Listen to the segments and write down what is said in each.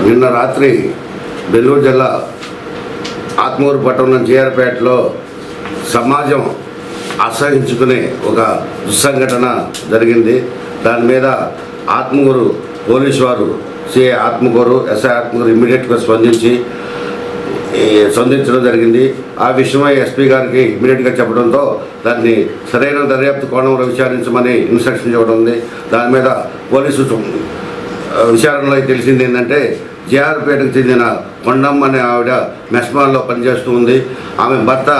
నిన్న రాత్రి నెల్లూరు జిల్లా ఆత్మూరు పట్టణం జీఆర్పేటలో సమాజం అసహించుకునే ఒక దుస్సంఘటన జరిగింది. దాని మీద ఆత్మగూరు పోలీసు వారు సిఐ ఆత్మగూరు ఎస్ఐ ఆత్మగూరు ఇమ్మీడియట్గా స్పందించి స్పందించడం జరిగింది. ఆ విషయమై ఎస్పీ గారికి ఇమ్మీడియట్గా చెప్పడంతో దాన్ని సరైన దర్యాప్తు కోణంలో విచారించమని ఇన్స్ట్రక్షన్ ఇవ్వడం ఉంది. దాని మీద పోలీసు విచారణలో తెలిసింది ఏంటంటే జేఆర్పేటకు చెందిన కొండమ్మ అనే ఆవిడ మెస్మాల్లో పనిచేస్తూ ఉంది. ఆమె భర్త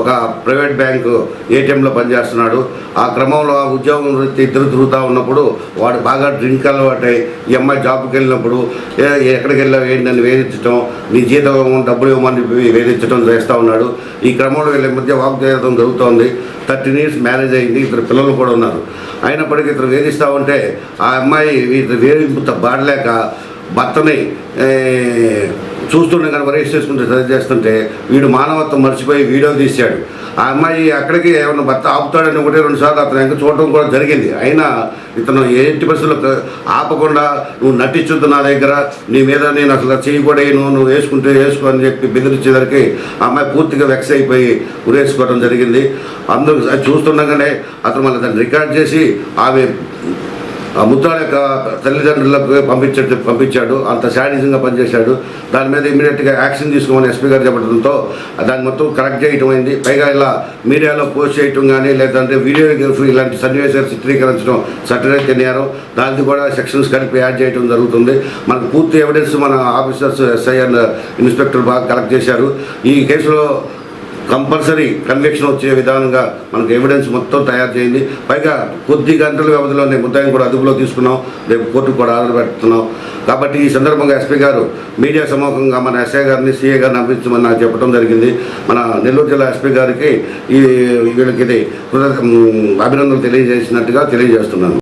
ఒక ప్రైవేట్ బ్యాంకు ఏటీఎంలో పనిచేస్తున్నాడు. ఆ క్రమంలో ఆ ఉద్యోగం ఇద్దరు తిరుగుతూ ఉన్నప్పుడు వాడు బాగా డ్రింక్ అలవాటై ఈ అమ్మాయి జాబ్కి వెళ్ళినప్పుడు ఎక్కడికి వెళ్ళావు ఏంటని వేధించడం నీ జీతం డబ్బులు ఇవ్వమని వేధించడం చేస్తూ ఉన్నాడు. ఈ క్రమంలో వీళ్ళ మధ్య వాక్ చేయడం జరుగుతోంది. థర్టీన్ ఇయర్స్ మ్యారేజ్ అయింది. ఇద్దరు పిల్లలు కూడా ఉన్నారు. అయినప్పటికీ ఇతను వేధిస్తూ ఉంటే ఆ అమ్మాయి ఇతను వేధింపు బాడలేక భర్తని ఏ, చూస్తుండే కానీ వరేసి చేసుకుంటే సరి చేస్తుంటే వీడు మానవత్వం మర్చిపోయి వీడియో తీశాడు. ఆ అమ్మాయి అక్కడికి ఏమన్నా భర్త ఆపుతాడని ఒకటి రెండు సార్లు అతను ఇంకా చూడటం కూడా జరిగింది. అయినా ఇతను ఎట్టి పరిస్థితుల్లో ఆపకుండా నువ్వు నటించొద్దు నా దగ్గర నీ మీద నేను అసలు చేయకూడదు నువ్వు వేసుకుంటే వేసుకో అని చెప్పి బెదిరించేసరికి ఆ అమ్మాయి పూర్తిగా వెక్స్ అయిపోయి ఉరేసుకోవడం జరిగింది. అందరూ చూస్తుండగానే అతను మళ్ళీ దాన్ని రికార్డ్ చేసి ఆమె ఆ ముద్రాల యొక్క తల్లిదండ్రులకు పంపించాడు పంపించాడు. అంత శానిజంగా పనిచేశాడు. దాని మీద ఇమీడియట్గా యాక్షన్ తీసుకోమని ఎస్పీ గారు చెప్పడంతో దాన్ని మొత్తం కరెక్ట్ చేయటం అయింది. పైగా ఇలా మీడియాలో పోస్ట్ చేయటం కానీ లేదంటే వీడియోగ్రఫీ ఇలాంటి సన్నివేశాలు చిత్రీకరించడం చట్టం తిన్నారు దానికి కూడా సెక్షన్స్ కలిపి యాడ్ చేయడం జరుగుతుంది. మనకు పూర్తి ఎవిడెన్స్ మన ఆఫీసర్స్ ఎస్ఐ అండ్ ఇన్స్పెక్టర్ బాగా కలెక్ట్ చేశారు. ఈ కేసులో కంపల్సరీ కన్విక్షన్ వచ్చే విధానంగా మనకు ఎవిడెన్స్ మొత్తం తయారు చేయండి. పైగా కొద్ది గంటల వ్యవధిలోనే ముద్దాయిని కూడా అదుపులో తీసుకున్నాం. రేపు కోర్టుకు కూడా ఆర్డర్ పెడుతున్నాం. కాబట్టి ఈ సందర్భంగా ఎస్పీ గారు మీడియా సమూహంగా మన ఎస్ఐ గారిని సీఏ గారిని అనిపించమని నాకు చెప్పడం జరిగింది. మన నెల్లూరు జిల్లా ఎస్పీ గారికి ఈ వీళ్ళకి ఇది అభినందనలు తెలియజేసినట్టుగా తెలియజేస్తున్నాను.